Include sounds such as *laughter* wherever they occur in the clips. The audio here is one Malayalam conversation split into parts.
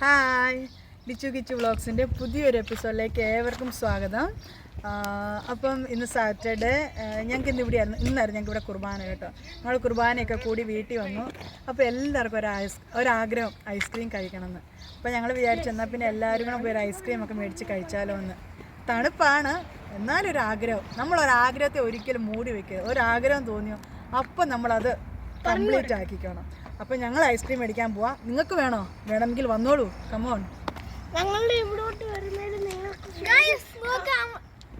ഹായ്. ലിച്ചു കിച്ചു വ്ളോഗ്സിന്റെ പുതിയൊരു എപ്പിസോഡിലേക്ക് ഏവർക്കും സ്വാഗതം. അപ്പം ഇന്ന് സാറ്റർഡേ. ഞങ്ങൾക്ക് ഇന്ന് ഇവിടെയായിരുന്നു ഇന്നായിരുന്നു ഞങ്ങൾക്ക് ഇവിടെ കുർബാന കേട്ടോ. ഞങ്ങൾ കുർബാനയൊക്കെ കൂടി വീട്ടിൽ വന്നു. അപ്പോൾ എല്ലാവർക്കും ഒരു ഐസ് ഒരാഗ്രഹം ഐസ്ക്രീം കഴിക്കണമെന്ന്. അപ്പോൾ ഞങ്ങൾ വിചാരിച്ചു എന്നാൽ പിന്നെ എല്ലാവരും കൂടെ പോയി ഒരു ഐസ്ക്രീം ഒക്കെ മേടിച്ച് കഴിച്ചാലോ എന്ന്. തണുപ്പാണ്. എന്നാലും ഒരു ആഗ്രഹം. നമ്മളൊരാഗ്രഹത്തെ ഒരിക്കലും മൂടി വെക്കരുത്. ഒരാഗ്രഹം തോന്നിയോ? അപ്പം നമ്മളത് കംപ്ലീറ്റ് ആക്കിക്കണം. അപ്പം ഞങ്ങൾ ഐസ്ക്രീം മേടിക്കാൻ പോവാം. നിങ്ങൾക്ക് വേണോ? വേണമെങ്കിൽ വന്നോളൂ. കമോൺ ഞങ്ങളുടെ ഇവിടോട്ട് വരുന്നതിന് നിങ്ങൾക്ക്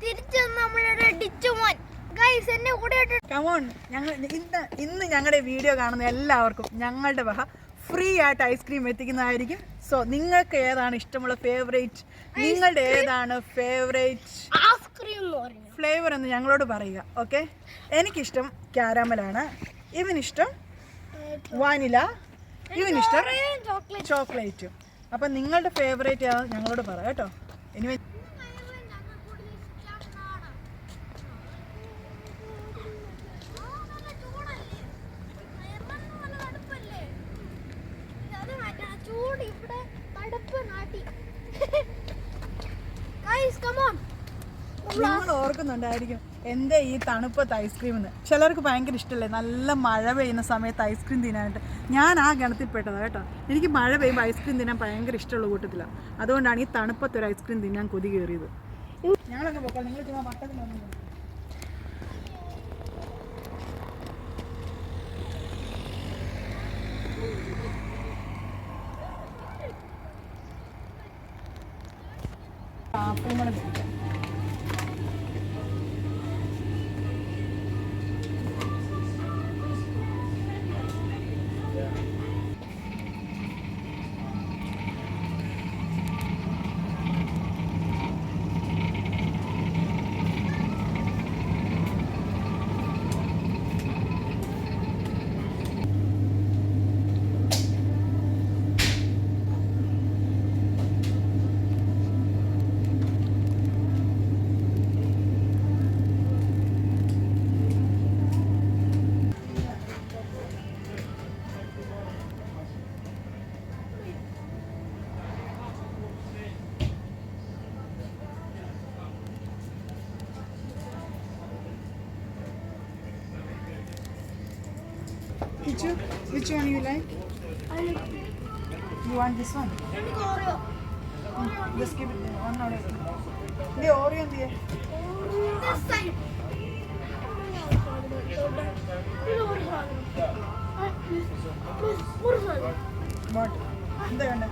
തിരിച്ചു നമ്മളുടെ ഡിച്ചുമോൻ ഗൈസ് എന്നെ കൂടെ കമോൺ ഞങ്ങൾ ഇന്ന് ഇന്ന് ഞങ്ങളുടെ വീഡിയോ കാണുന്ന എല്ലാവർക്കും ഞങ്ങളുടെ വക ഫ്രീ ആയിട്ട് ഐസ്ക്രീം എത്തിക്കുന്നതായിരിക്കും. സോ നിങ്ങൾക്ക് ഏതാണ് ഇഷ്ടമുള്ള ഫേവറേറ്റ് നിങ്ങളുടെ ഏതാണ് ഫേവറേറ്റ് ഫ്ലേവർ എന്ന് ഞങ്ങളോട് പറയുക ഓക്കെ എനിക്കിഷ്ടം ക്യാരമലാണ് ഇവനിഷ്ടം വാനില ഇവന് ഇഷ്ടം ചോക്ലേറ്റും. അപ്പം നിങ്ങളുടെ ഫേവറേറ്റ് ഞങ്ങളോട് പറ കേട്ടോ. ഇനി ചൂട് ഇവിടെ തടുപ്പ് നാട്ടി ഗൈസ് കമോൺ നിങ്ങൾ ഓർക്കുന്നുണ്ടായിരിക്കും എന്റെ ഈ തണുപ്പത്ത് ഐസ്ക്രീം എന്ന് ചിലർക്ക് ഭയങ്കര ഇഷ്ടമല്ലേ നല്ല മഴ പെയ്യുന്ന സമയത്ത് ഐസ്ക്രീം തിന്നാനായിട്ട്. ഞാൻ ആ ഗണത്തിൽപ്പെട്ടതാണ് കേട്ടോ. എനിക്ക് മഴ പെയ്യുമ്പോൾ ഐസ്ക്രീം തിന്നാൻ ഭയങ്കര ഇഷ്ടമുള്ള കൂട്ടത്തിലാണ് അതുകൊണ്ടാണ് ഈ തണുപ്പത്ത് ഒരു ഐസ്ക്രീം തിന്നാൻ കൊതി കയറിയത്. ഞങ്ങളൊക്കെ പോക്കാം നിങ്ങൾ ചുമ്മാ വട്ടത്തിൽ വന്നു മേടിക്കാം Which, which one you like? I like You want this one? Oreo. Mm, Just give it one order. The Oreo there. What? എന്താ വേണ്ട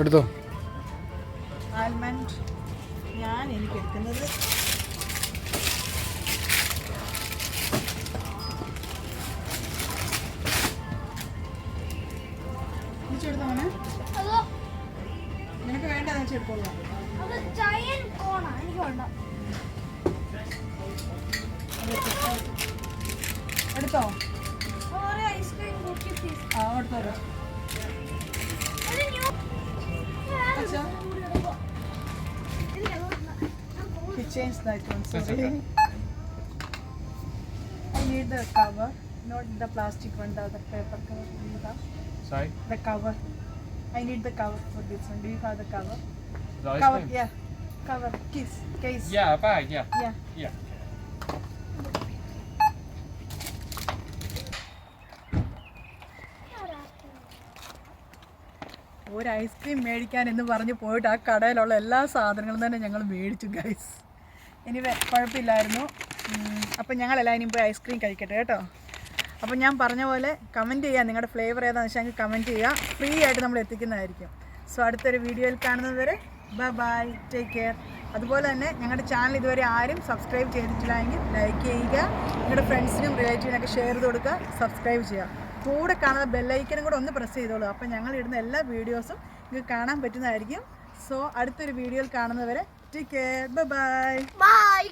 എടുത്തോ. ആൽമണ്ട് ഞാൻ എനിക്ക് എടുക്കുന്നത് നിനക്ക് വേണ്ട. എനിക്ക് വേണ്ട. എടുത്തോ. ഐസ്ക്രീം ആ new He changed that one, sorry. okay. *laughs* I need the cover, not the plastic one, the, the paper cover. Sorry? The cover. I need the cover for this one. Do you have the cover? The cover, yeah. Cover, case, case. Yeah, bag, yeah. Yeah. Yeah. ഒരു ഐസ്ക്രീം മേടിക്കാൻ എന്ന് പറഞ്ഞ് പോയിട്ട് ആ കടയിലുള്ള എല്ലാ സാധനങ്ങളും തന്നെ ഞങ്ങൾ മേടിച്ചു ഗൈസ് ഇനി കുഴപ്പമില്ലായിരുന്നു. അപ്പം ഞങ്ങളെല്ലാം ഇനി പോയി ഐസ്ക്രീം കഴിക്കട്ടെ കേട്ടോ. അപ്പം ഞാൻ പറഞ്ഞ പോലെ കമന്റ് ചെയ്യുക നിങ്ങളുടെ ഫ്ലേവർ ഏതാണെന്ന് വെച്ചാൽ ഞങ്ങൾക്ക് കമന്റ് ചെയ്യുക ഫ്രീ ആയിട്ട് നമ്മൾ എത്തിക്കുന്നതായിരിക്കും. സോ അടുത്തൊരു വീഡിയോയിൽ കാണുന്നത് വരെ ബൈ ബൈ ടേക്ക് കെയർ അതുപോലെ തന്നെ ഞങ്ങളുടെ ചാനൽ ഇതുവരെ ആരും സബ്സ്ക്രൈബ് ചെയ്തിട്ടില്ല എങ്കിൽ ലൈക്ക് ചെയ്യുക. നിങ്ങളുടെ ഫ്രണ്ട്സിനും റിലേറ്റീവിനൊക്കെ ഷെയർ ചെയ്ത് കൊടുക്കുക. സബ്സ്ക്രൈബ് ചെയ്യുക കൂടെ കാണുന്ന ബെല്ലൈക്കനും കൂടെ ഒന്ന് പ്രസ് ചെയ്തോളൂ. അപ്പോൾ ഞങ്ങൾ ഇടുന്ന എല്ലാ വീഡിയോസും നിങ്ങൾക്ക് കാണാൻ പറ്റുന്നതായിരിക്കും. സോ അടുത്തൊരു വീഡിയോയിൽ കാണുന്നവരെ ടേക്ക് കെയർ ബൈ ബൈ